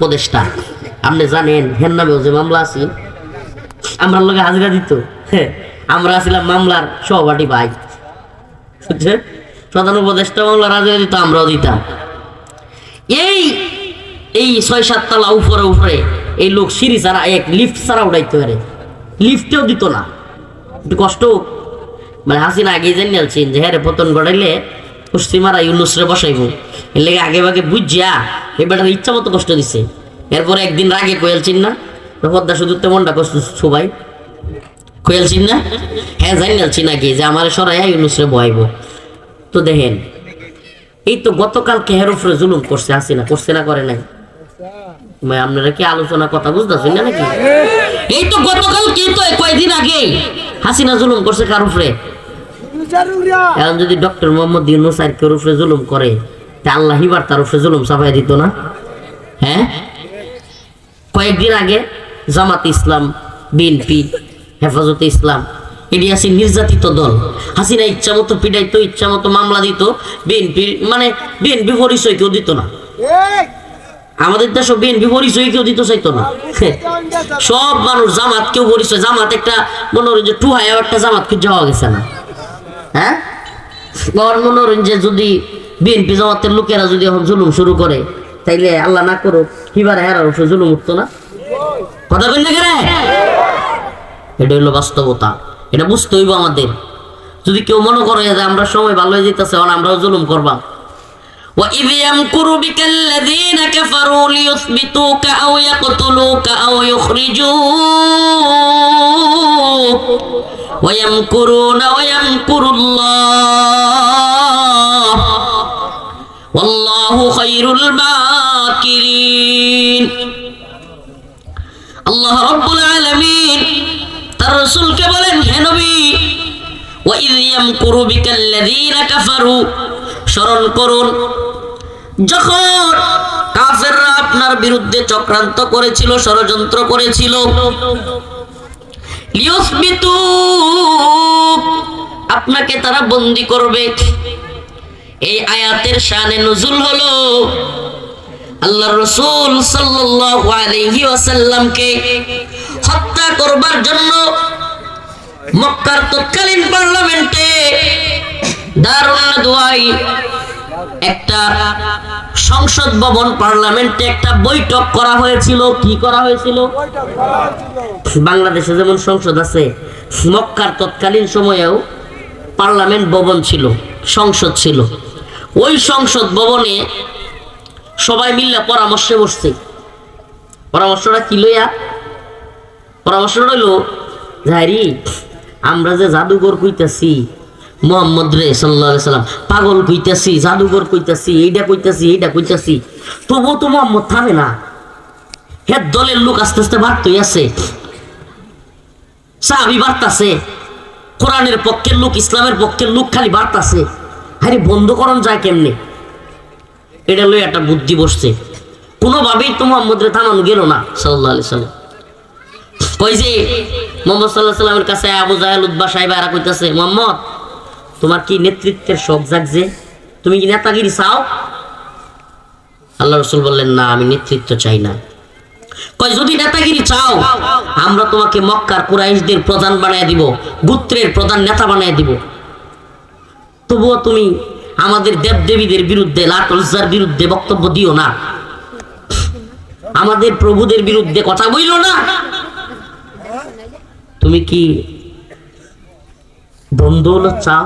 উপদেষ্টা। আপনি জানেন হেন নামেও যে মামলা আছে আমরা লগে হাজিরা দিত। হ্যাঁ, আমরা ছিলাম মামলার সহপাঠী ভাই। প্রধান উপদেষ্টা মামলার হাজিরা দিত আমরাও দিতাম। এই এই ছয় সাত তলা উপরে উপরে এই লোক সিঁড়ি ছাড়া এক লিফট ছাড়া উঠাইতে পারে। লিফটেও দিত না। একটু কষ্ট মানে হাসিনা আগে জানি আলছেন যে হ্যাঁ পতন গড়াইলে পশ্চিমারা ইউনুসরে বসাইব। এর লেগে আগে ভাগে বুঝিয়া বেটার ইচ্ছা মতো কষ্ট দিছে। এরপরে একদিন রাগে কয়েলছিন না তো পদ্মা শুধু তেমনটা কষ্ট সবাই। কয়েলছিন না হ্যাঁ জানি আলছি নাকি যে আমার সরাই ইউনুসরে বয়াইব তো দেখেন, এই তো গতকাল কেহের উপরে জুলুম করছে হাসিনা, করছে না, করে নাই? আপনারা কি আলোচনা কথা বুঝতেছেন না নাকি? এই তো গতকাল কি তো আগে হাসিনা জুলুম করছে কার উপরে? এখন যদি ডক্টর মোহাম্মদ ইউনুস আর কেউ উপরে জুলুম করে তা আল্লাহ হিবার তার উপরে জুলুম চাপাই দিত না? হ্যাঁ? কয়েকদিন আগে জামাত ইসলাম বিএনপি হেফাজতে ইসলাম এটি আছে নির্যাতিত দল হাসিনা ইচ্ছা মতো পিটাইতো ইচ্ছা মতো মামলা দিত বিএনপি মানে বিএনপি পরিচয় কেউ দিত না। আমাদের দেশ বিএনপি পরিচয় কেউ দিতে চাইতো না। সব মানুষ জামাত কেউ পরিচয় জামাত একটা মনে হয় যে টু হাইও একটা জামাত খুঁজে যাওয়া গেছে না। হ্যাঁ আমার মনে হয় যে যদি বিএনপি জামাতের লোকেরা যদি এখন জুলুম শুরু করে তাইলে আল্লাহ না করুক কিবার হেরার উপরে জুলুম উঠতো না কথা বললে কেন এটা হলো বাস্তবতা এটা বুঝতে হইব আমাদের যদি কেউ মনে করে যে আমরা সময় ভালো হয়ে যেতেছে এখন আমরাও জুলুম করবা وإذ يمكر بك الذين كفروا ليثبتوك أو يقتلوك أو يخرجوك ويمكرون ويمكر الله والله خير الماكرين আল্লাহ রব্বুল আলামিন তার রাসূলকে বলেন হে নবী ওয়াইদ ইয়ামকুরু বিকাল্লাযীনা কাফারু স্মরণ করুন যখন কাফেররা আপনার বিরুদ্ধে চক্রান্ত করেছিল ষড়যন্ত্র করেছিল লিয়ুসবিতু আপনাকে তারা বন্দি করবে। এই আয়াতের শানে নজুল হলো, আল্লাহ রসুল ওয়াসাল্লামকে হত্যা করবার জন্য মক্কার তৎকালীন পার্লামেন্টে দারুণ দোয়াই একটা সংসদ ভবন পার্লামেন্টে একটা বৈঠক করা হয়েছিল। কি করা হয়েছিল? বাংলাদেশে যেমন সংসদ আছে, মক্কার তৎকালীন সময়েও পার্লামেন্ট ভবন ছিল, সংসদ ছিল। ওই সংসদ ভবনে সবাই মিল্লা পরামর্শে বসছে। পরামর্শটা কি লইয়া? পরামর্শ রইল আমরা যে জাদুঘর কইতাছি মোহাম্মদ রে সাল্লাহ সাল্লাম, পাগল কইতাছি জাদুঘর কইতাছি এইটা কইতাছি এইটা কইতাছি। তবু তো মোহাম্মদ থামে না। হে দলের লোক আস্তে আস্তে বাড়তই আছে। সাহাবি বাড়তাছে। কোরআনের পক্ষের লোক, ইসলামের পক্ষের লোক খালি বাড়তাছে। আরে বন্ধ করণ যায় কেমনে? এটা লই একটা বুদ্ধি বসছে। কোনোভাবেই তো মোহাম্মদ রে থামানো গেল না সাল্লাহ সাল্লাম। কই যে মোহাম্মদ সাল্লাহ সাল্লামের কাছে আবু জাহেল উদ্বা সাহেব এরা কইতাছে, মোহাম্মদ তোমার কি নেতৃত্বের শখ জাগছে? তুমি কি নেতাগিরি চাও? আল্লাহ রসুল বললেন, না, আমি নেতৃত্ব চাই না। কয়, যদি নেতাগিরি চাও, আমরা তোমাকে মক্কার কুরাইশদের প্রধান বানিয়ে দিব, গুত্রের প্রধান নেতা বানিয়ে দিব। তবুও তুমি আমাদের দেবদেবীদের বিরুদ্ধে লাটলজার বিরুদ্ধে বক্তব্য দিও না। আমাদের প্রভুদের বিরুদ্ধে কথা বইল না। তুমি কি দ্বন্দ্ব চাও?